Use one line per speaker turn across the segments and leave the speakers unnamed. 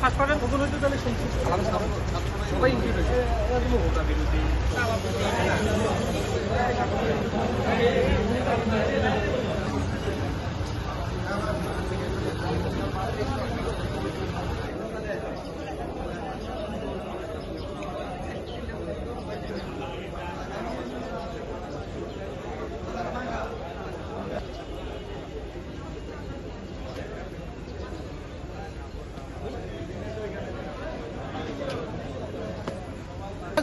First পার্টের ভূগোল হইতে তাহলে সংক্ষিপ্ত সবাই ইনক্লুড হয়েছে।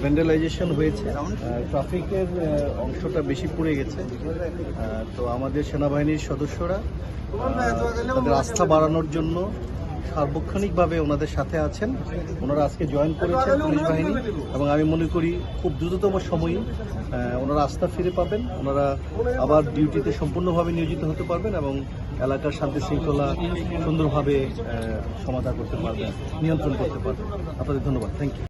ভ্যান্ডালাইজেশন হয়েছে। ট্রাফিকের অংশটা বেশি পড়ে গেছে। তো আমাদের সেনাবাহিনীর সদস্যরা তাদের আস্থা বাড়ানোর জন্য সার্বক্ষণিকভাবে ওনাদের সাথে আছেন। ওনারা আজকে জয়েন করেছেন পুলিশ বাহিনী এবং আমি মনে করি খুব দ্রুততম সময়ই ওনারা আস্থা ফিরে পাবেন। ওনারা আবার ডিউটিতে সম্পূর্ণভাবে নিয়োজিত হতে পারবেন এবং এলাকার শান্তি শৃঙ্খলা সুন্দরভাবে সমাধান করতে পারবেন, নিয়ন্ত্রণ করতে পারবেন। আপনাদের ধন্যবাদ। Thank you